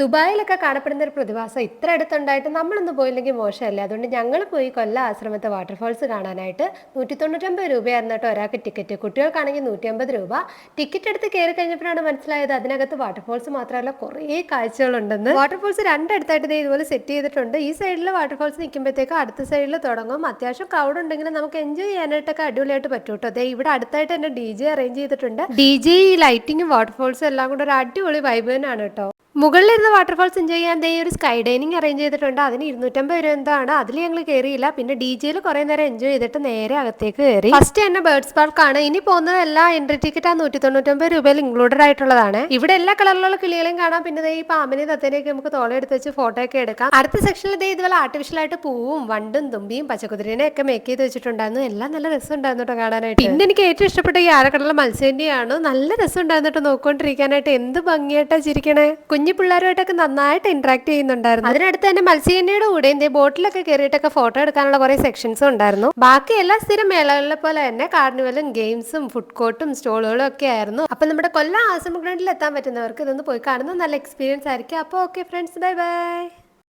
ദുബായിലൊക്കെ കാണപ്പെടുന്ന ഒരു പ്രതിഭാസം ഇത്ര അടുത്തുണ്ടായിട്ട് നമ്മളൊന്നും പോയില്ലെങ്കിൽ മോശമല്ല? അതുകൊണ്ട് ഞങ്ങൾ പോയി കൊല്ല ആശ്രമത്തെ വാട്ടർഫാൾസ് കാണാനായിട്ട്. നൂറ്റി തൊണ്ണൂറ്റമ്പത് രൂപയായിരുന്നു കേട്ടോ ഒരാൾക്ക് ടിക്കറ്റ് കുട്ടികൾക്കാണെങ്കിൽ നൂറ്റി അമ്പത് രൂപ. ടിക്കറ്റ് എടുത്ത് കയറി കഴിഞ്ഞപ്പോഴാണ് മനസ്സിലായത് അതിനകത്ത് വാട്ടർഫാൾസ് മാത്രമല്ല കുറേ കാഴ്ചകളുണ്ടെന്ന്. വാട്ടർഫാൾസ് രണ്ടടുത്തായിട്ട് ഇതുപോലെ സെറ്റ് ചെയ്തിട്ടുണ്ട്. ഈ സൈഡിൽ വാട്ടർഫാൾസ് നിൽക്കുമ്പോഴത്തേക്ക് അടുത്ത സൈഡിൽ തുടങ്ങും. അത്യാവശ്യം ക്രൗഡ് ഉണ്ടെങ്കിൽ നമുക്ക് എൻജോയ് ചെയ്യാനായിട്ടൊക്കെ അടിപൊളിയായിട്ട് പറ്റും കേട്ടോ. അതെ ഇവിടെ അടുത്തായിട്ട് തന്നെ ഡി ജെ അറേഞ്ച് ചെയ്തിട്ടുണ്ട്. ഡി ജെ ലൈറ്റിങ്ങും വാട്ടർഫാൾസും എല്ലാം കൂടെ ഒരു അടിപൊളി വൈബ് തന്നെയാണ് കേട്ടോ. മുകളിലിരുന്ന് വാട്ടർഫാൾസ് എൻജോയ് ചെയ്യാൻ ദേ ഒരു സ്കൈ ഡൈനിങ് അറേഞ്ച് ചെയ്തിട്ടുണ്ട്. അതിന് ഇരുന്നൂറ്റമ്പത് രൂപ എന്താണ് അതിൽ ഞങ്ങൾ കയറിയില്ല പിന്നെ ഡി ജെയിൽ കുറെ നേരം എൻജോയ് ചെയ്തിട്ട് നേരെ അകത്തേക്ക് കയറി ഫസ്റ്റ് തന്നെ ബേർഡ്സ് പാർക്കാണ് ഇനി പോകുന്നത് എല്ലാ എൻട്രി ടിക്കറ്റ് ആ നൂറ്റി തൊണ്ണൂറ്റൊമ്പത് രൂപയിൽ ഇൻക്ലൂഡഡ് ആയിട്ടുള്ളതാണ്. ഇവിടെ എല്ലാ കളറിലുള്ള കിളികളെയും കാണാം. പിന്നെ ഈ പാമ്പിനെ തത്തേനെയൊക്കെ നമുക്ക് തോളെടുത്ത് വെച്ച് ഫോട്ടോ ഒക്കെ എടുക്കാം. അടുത്ത സെക്ഷനിൽ ദേ ഇതുപോലെ ആർട്ടിഫിഷ്യൽ ആയിട്ട് പൂവും വണ്ടും തുമ്പിയും പച്ചക്കുതിരേനെ ഒക്കെ മേക്ക് ചെയ്ത് വെച്ചിട്ടുണ്ടായിരുന്നു. എല്ലാം നല്ല രസം ഉണ്ടായിരുന്നു കേട്ടോ കാണാനായിട്ട്. പിന്നെ എനിക്ക് ഏറ്റവും ഇഷ്ടപ്പെട്ട ഈ ആരക്കടല മത്സ്യന്റെയാണ് നല്ല രസം ഉണ്ടായിരുന്നു നോക്കിക്കൊണ്ടിരിക്കാനായിട്ട്. എന്ത് ഭംഗിയായിട്ടാ ചിരിക്കണേ. കുഞ്ഞു പിള്ളേരുമായിട്ടൊക്കെ നന്നായിട്ട് ഇന്ററാക്ട് ചെയ്യുന്നുണ്ടായിരുന്നു. അതിനടുത്ത് തന്നെ മത്സ്യന്റെയുടെ കൂടെ എന്തേ ബോട്ടിലൊക്കെ കയറിയിട്ടൊക്കെ ഫോട്ടോ എടുക്കാനുള്ള കുറെ സെക്ഷൻസും ഉണ്ടായിരുന്നു. ബാക്കി എല്ലാ സ്ഥിരം മേളകളിലെ പോലെ തന്നെ കാർണിവലും ഗെയിംസും ഫുഡ് കോർട്ടും സ്റ്റോളുകളും ഒക്കെ ആയിരുന്നു. അപ്പൊ നമ്മുടെ കൊല്ലം ആശ്രമ ഗ്രൗണ്ടിൽ എത്താൻ പറ്റുന്നവർക്ക് ഇതൊന്ന് പോയി കാണുന്നത് നല്ല എക്സ്പീരിയൻസ് ആയിരിക്കും. അപ്പോൾ ഓക്കെ ഫ്രണ്ട്സ് ബൈ ബൈ